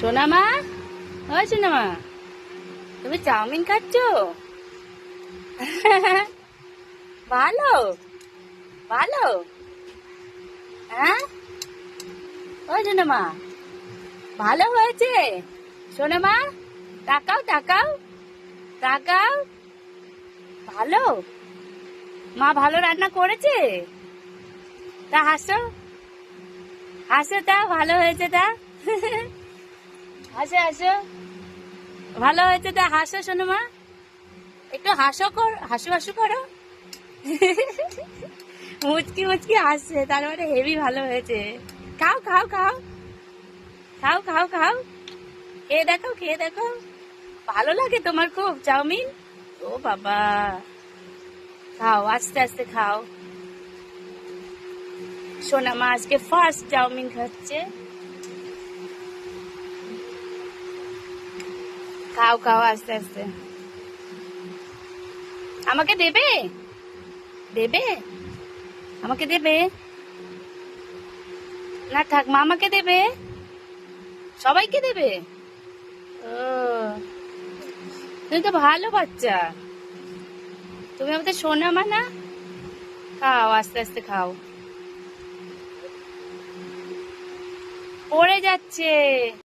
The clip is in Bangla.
সোনামা? ও সোনামা, তুমি চাউমিন খাচ্ছ? ভালো ভালো। হ্যাঁ? ও সোনামা, ভালো হয়েছে? সোনামা, তাকাও তাকাও তাকাও। ভালো? মা ভালো রান্না করেছে? তা হাসো। হাসো তা, ভালো হয়েছে তা। হাসো হাসো ভালো হয়েছে তা হাসো শোনো মা। একটু হাসো কর, হাসু হাসু করো। মুচকি মুচকি হাসছে, তার মানে হেভি ভালো হয়েছে। খাও খাও খাও। খাও খাও খাও। খেয়ে দেখো খেয়ে দেখো। ভালো লাগে তোমার খুব, চাউমিন? ও বাবা। খাও, আস্তে আস্তে খাও। সোনা মা আজকে ফার্স্ট চাউমিন খাচ্ছে। খাও খাও, আস্তে আস্তে। আমাকে দেবে? দেবে? আমাকে দেবে? না, থাক মামাকে দেবে। সবাইকে দেবে? ও, তুমি তো ভালো বাচ্চা। তুমি আমাদের মা না? খাও, আস্তে আস্তে খাও। পড়ে যাচ্ছে।